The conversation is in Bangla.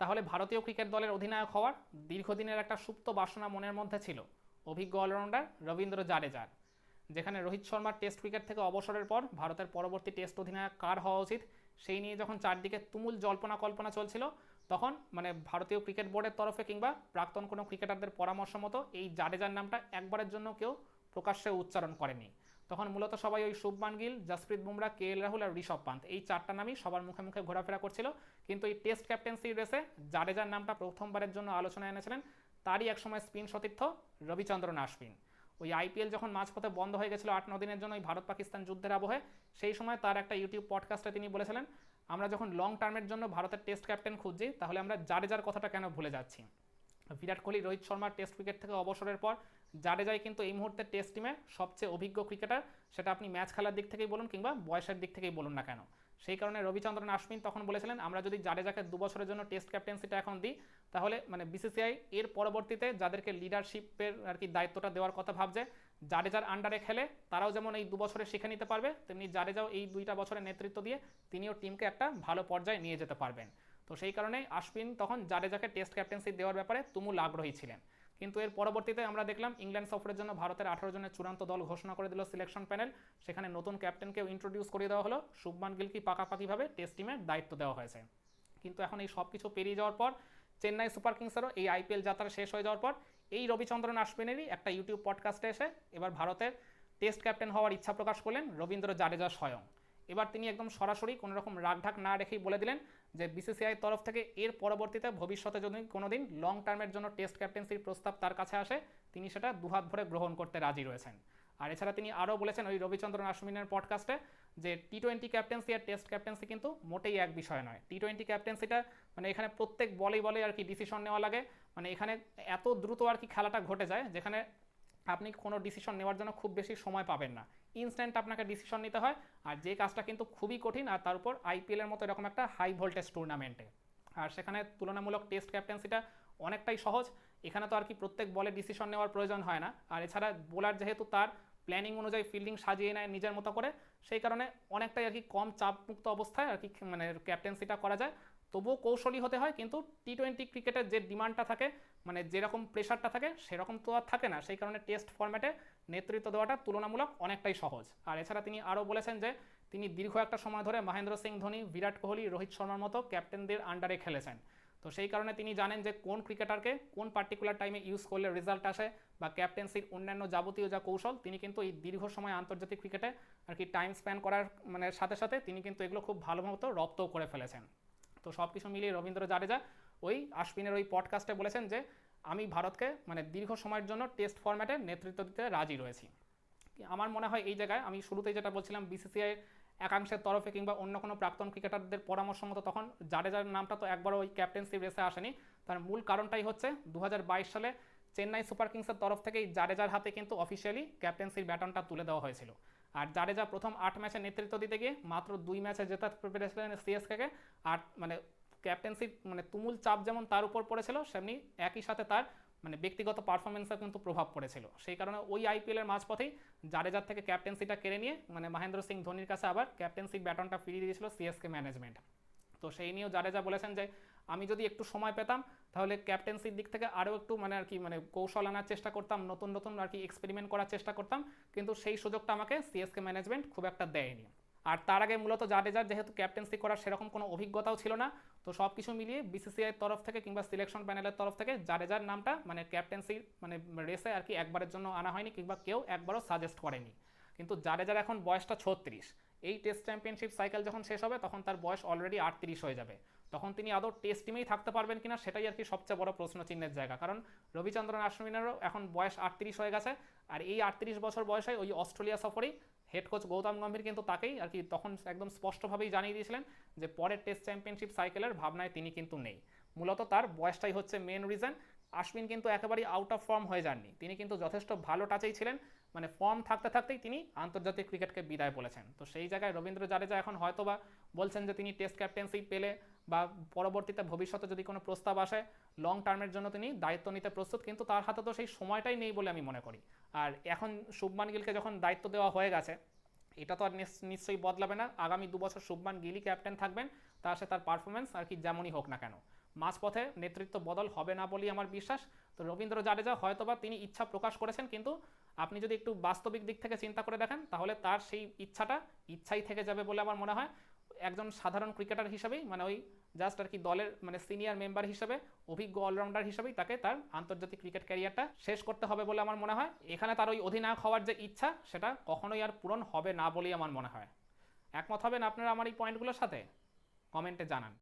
তাহলে ভারতীয় ক্রিকেট দলের অধিনায়ক হওয়ার দীর্ঘদিনের একটা সুপ্ত বাসনা মনের মধ্যে ছিল অভিজ্ঞ অলরাউন্ডার রবীন্দ্র জাডেজার, যেখানে রোহিত শর্মার টেস্ট ক্রিকেট থেকে অবসরের পর ভারতের পরবর্তী টেস্ট অধিনায়ক কার হওয়া উচিত সেই নিয়ে যখন চারদিকে তুমুল জল্পনা কল্পনা চলছিল, তখন মানে ভারতীয় ক্রিকেট বোর্ডের তরফে কিংবা প্রাক্তন কোনো ক্রিকেটারদের পরামর্শ মতো এই জাডেজার নামটা একবারের জন্য কেউ প্রকাশ্যে উচ্চারণ করেনি। তখন মূলত সবাই ওই শুভমান গিল, জসপ্রীত বুমরা, কে এল রাহুল আর ঋষভ পান্ত। এই চারটা নামই সবার মুখে মুখে ঘোরাফেরা করছিল। কিন্তু এই টেস্ট ক্যাপ্টেন্সি রেসে জাডেজার নামটা প্রথমবারের জন্য আলোচনায় এনেছিলেন, তারই একসময় স্পিন সতীর্থ রবিচন্দ্রন আশ্বিন। ওই আইপিএল যখন মাঝপথে বন্ধ হয়ে গেছিল আট, ন দিনের জন্য ওই ভারত পাকিস্তান যুদ্ধের আবহে, সেই সময় তার একটা ইউটিউব পডকাস্টে তিনি বলেছিলেন, আমরা যখন লং টার্মের জন্য ভারতের টেস্ট ক্যাপ্টেন খুঁজছি, তাহলে আমরা জাডেজার কথাটা কেন ভুলে যাচ্ছি? বিরাট কোহলি, রোহিত শর্মার টেস্ট ক্রিকেট থেকে অবসরের পর জাডেজাই কিন্তু এই মুহূর্তে টেস্ট টিমে সবচেয়ে অভিজ্ঞ ক্রিকেটার সেটা আপনি ম্যাচ খেলার দিক থেকেই বলুন কিংবা বয়সের দিক থেকেই বলুন না কেন। সেই কারণে রবিচন্দ্রন আশ্বিন তখন বলেছিলেন, আমরা যদি জাডেজাকে দু বছরের জন্য টেস্ট ক্যাপ্টেন্সিটা এখন দিই, তাহলে মানে বিসিসিআই এর পরবর্তীতে যাদেরকে লিডারশিপের আর কি দায়িত্বটা দেওয়ার কথা ভাবছে জাডেজার আন্ডারে খেলে তারাও যেমন এই দু বছরে শিখে নিতে পারবে, তেমনি জাডেজাও এই দুইটা বছরের নেতৃত্ব দিয়ে তিনিও টিমকে একটা ভালো পর্যায়ে নিয়ে যেতে পারবেন। তো সেই কারণে আশ্বিন তখন জাডেজাকে টেস্ট ক্যাপ্টেন্সি দেওয়ার ব্যাপারে তুমুল আগ্রহী ছিলেন। কিন্তু এর পরবর্তীতে আমরা দেখলাম ইংল্যান্ড সফরের জন্য ভারতের আঠারো জনের চূড়ান্ত দল ঘোষণা করে দিল সিলেকশন প্যানেল সেখানে নতুন ক্যাপ্টেনকেও ইন্ট্রোডিউস করে দেওয়া হলো। শুভমান গিলকে পাকাপাকিভাবে টেস্ট টিমের দায়িত্ব দেওয়া হয়েছে। কিন্তু এখন এই সব কিছু পেরিয়ে যাওয়ার পর চেন্নাই সুপার কিংসেরও এই আইপিএল যাত্রা শেষ হয়ে যাওয়ার পর এই রবিচন্দ্রন আশ্বিনেরই একটা ইউটিউব পডকাস্টে এসে এবার ভারতের টেস্ট ক্যাপ্টেন হওয়ার ইচ্ছা প্রকাশ করলেন রবীন্দ্র জাডেজা স্বয়ং। এবার তিনি একদম সরাসরি কোনো রকম রাগঢাক না রেখেই বলে দিলেন যে বিসিসিআই তরফ থেকে এর পরবর্তীতে ভবিষ্যতে যদি কোনোদিন লং টার্মের জন্য টেস্ট ক্যাপ্টেন্সির প্রস্তাব তার কাছে আসে, তিনি সেটা দুহাত ভরে গ্রহণ করতে রাজি রয়েছেন। আর এছাড়া তিনি আরও বলেছেন ওই রবিচন্দ্রন আশ্বিনের পডকাস্টে যে টি টোয়েন্টি ক্যাপ্টেন্সি আর টেস্ট ক্যাপ্টেন্সি কিন্তু মোটেই এক বিষয় নয়। টি টোয়েন্টি ক্যাপ্টেন্সিটা মানে এখানে প্রত্যেক বলেই বলে আর কি ডিসিশন নেওয়া লাগে। মানে এখানে এত দ্রুত আর কি খেলাটা ঘটে যায়, যেখানে আপনি কোনো ডিসিশন নেওয়ার জন্য খুব বেশি সময় পাবেন না। ইনস্ট্যান্ট আপনাকে ডিসিশন নিতে হয়, আর যে কাজটা কিন্তু খুবই কঠিন, আর তার উপর আইপিএলের মতো এরকম একটা হাই ভোল্টেজ টুর্নামেন্টে আর সেখানে তুলনামূলক টেস্ট ক্যাপ্টেন্সিটা অনেকটাই সহজ। এখানে তো আর কি প্রত্যেক বলে ডিসিশন নেওয়ার প্রয়োজন হয় না। আর এছাড়া বোলার যেহেতু তার প্ল্যানিং অনুযায়ী ফিল্ডিং সাজিয়ে নেয় নিজের মতো করে, সেই কারণে অনেকটাই আর কি কম চাপমুক্ত অবস্থায় আর কি মানে ক্যাপ্টেন্সিটা করা যায়। তবুও কৌশলী হতে হয়, কিন্তু টি টোয়েন্টি ক্রিকেটের যে ডিমান্ডটা থাকে মানে যেরকম প্রেশারটা থাকে, সেরকম তো আর থাকে না। সেই কারণে টেস্ট ফরম্যাটে নেতৃত্ব দেওয়াটা তুলনামূলক অনেকটাই সহজ। আর এছাড়া তিনি আরও বলেছেন যে, তিনি দীর্ঘ একটা সময় ধরে মহেন্দ্র সিং ধোনি, বিরাট কোহলি, রোহিত শর্মার মতো ক্যাপ্টেনদের আন্ডারে খেলেছেন। তো সেই কারণে তিনি জানেন যে, কোন ক্রিকেটারকে কোন পার্টিকুলার টাইমে ইউজ করলে রেজাল্ট আসে বা ক্যাপ্টেন্সির অন্যান্য যাবতীয় যা কৌশল, তিনি কিন্তু এই দীর্ঘ সময় আন্তর্জাতিক ক্রিকেটে আর কি টাইম স্প্যান করার মানে সাথে সাথে তিনি কিন্তু এগুলো খুব ভালো মতো রপ্তও করে ফেলেছেন। তো সব কিছু মিলিয়ে রবীন্দ্র জাডেজা ওই আশ্বিনের ওই পডকাস্টে বলেছেন যে, আমি ভারতকে মানে দীর্ঘ সময়ের জন্য টেস্ট ফরম্যাটে নেতৃত্ব দিতে রাজি রয়েছি। আমার মনে হয় এই জায়গায় আমি শুরুতেই যেটা বলছিলাম বিসিসিআই একাংশের তরফে কিংবা অন্য কোনো প্রাক্তন ক্রিকেটারদের পরামর্শ মতো তখন জাডেজার নামটা তো একবার ওই ক্যাপ্টেন্সি রেসে আসেনি। তার মূল কারণটাই হচ্ছে দু হাজার বাইশ সালে চেন্নাই সুপার কিংসের তরফ থেকেই জাডেজার হাতে কিন্তু অফিসিয়ালি ক্যাপ্টেন্সির ব্যাটনটা তুলে দেওয়া হয়েছিল। আর জাডেজা প্রথম আট ম্যাচে নেতৃত্ব দিতে গিয়ে মাত্র দুই ম্যাচে জেতার পেরেছিলেন সিএসকে আর মানে ক্যাপ্টেন্সির মানে তুমুল চাপ যেমন তার উপর পড়েছিল, সেমনি একই সাথে তার মানে ব্যক্তিগত পারফরমেন্সে কিন্তু প্রভাব পড়েছিল। সেই কারণে ওই আইপিএলের মাঝপথেই জাডেজার থেকে ক্যাপ্টেন্সিটা কেড়ে নিয়ে মানে মহেন্দ্র সিং ধোনির কাছে আবার ক্যাপ্টেন্সির ব্যাটনটা ফিরিয়ে দিয়েছিল সিএসকে ম্যানেজমেন্ট তো সেই নিয়েও জাডেজা বলেছেন যে আমি যদি একটু সময় পেতাম, তাহলে ক্যাপ্টেন্সির দিক থেকে আরও একটু মানে আর কি মানে কৌশল আনার চেষ্টা করতাম, নতুন নতুন আর কি এক্সপেরিমেন্ট করার চেষ্টা করতাম। কিন্তু সেই সুযোগটা আমাকে সিএসকে ম্যানেজমেন্ট খুব একটা দেয়নি। আর তার আগে মূলত জাডেজার যেহেতু ক্যাপ্টেন্সি করার সেরকম কোনো অভিজ্ঞতাও ছিল না, তো সব কিছু মিলিয়ে বিসিসিআইয়ের তরফ থেকে কিংবা সিলেকশন প্যানেলের তরফ থেকে জাডেজার নামটা মানে ক্যাপ্টেন্সির মানে রেসে আর কি একবারের জন্য আনা হয়নি কিংবা কেউ একবারও সাজেস্ট করেনি। কিন্তু জাডেজার এখন বয়সটা ছত্রিশ, এই টেস্ট চ্যাম্পিয়নশিপ সাইকেল যখন শেষ হবে, তখন তার বয়স অলরেডি আটত্রিশ হয়ে যাবে। তখন তিনি আদৌ টেস্ট টিমেই থাকতে পারবেন কিনা সেটাই আর কি সবচেয়ে বড় প্রশ্ন চিহ্নের জায়গা। কারণ রবিচন্দ্রন আশ্বিনেরও এখন বয়স আটত্রিশ হয়ে গেছে, আর এই আটত্রিশ বছর বয়সে ওই অস্ট্রেলিয়া সফরেই হেড কোচ গৌতম গম্ভীর কিন্তু তাকেই আর কি তখন একদম স্পষ্টভাবেই জানিয়ে দিয়েছিলেন যে পরের টেস্ট চ্যাম্পিয়নশিপ সাইকেলের ভাবনায় তিনি কিন্তু নেই। মূলত তার বয়সটাই হচ্ছে মেন রিজন আশ্বিন কিন্তু একেবারেই আউট অফ ফর্ম হয়ে যাননি। তিনি কিন্তু যথেষ্ট ভালো টাচেই ছিলেন। মানে ফর্ম থাকতে থাকতেই তিনি আন্তর্জাতিক ক্রিকেটকে বিদায় বলেছেন। তো সেই জায়গায় রবীন্দ্র জাডেজা এখন হয়তো বা বলছেন যে তিনি টেস্ট ক্যাপ্টেন্সি পেলে বা পরবর্তীতে ভবিষ্যতে যদি কোনো প্রস্তাব আসে লং টার্মের জন্য তিনি দায়িত্ব নিতে প্রস্তুত। কিন্তু তার হাতে তো সেই সময়টাই নেই বলে আমি মনে করি। আর এখন শুভমান গিলকে যখন দায়িত্ব দেওয়া হয়ে গেছে, এটা তো আর নিশ্চয়ই বদলাবে না। আগামী দু বছর শুভমান গিলি ক্যাপ্টেন থাকবেন, তা সে তার পারফরমেন্স আর কি যেমনই হোক না কেন। মাঝপথে নেতৃত্ব বদল হবে না বলেই আমার বিশ্বাস। তো রবীন্দ্র জাডেজা হয়তোবা তিনি ইচ্ছা প্রকাশ করেছেন, কিন্তু আপনি যদি একটু বাস্তবিক দিক থেকে চিন্তা করে দেখেন, তাহলে তার সেই ইচ্ছাটা ইচ্ছাই থেকে যাবে বলে আমার মনে হয়। একজন সাধারণ ক্রিকেটার হিসেবেই মানে ওই জাস্ট আর কি দলের মানে সিনিয়র মেম্বার হিসেবে, অভিজ্ঞ অলরাউন্ডার হিসেবেই তাকে তার আন্তর্জাতিক ক্রিকেট ক্যারিয়ারটা শেষ করতে হবে বলে আমার মনে হয়। এখানে তার ওই অধিনায়ক হওয়ার যে ইচ্ছা, সেটা কখনোই আর পূরণ হবে না বলেই আমার মনে হয়। একমত হবেন আপনারা আমার এই পয়েন্টগুলোর সাথে? কমেন্টে জানান।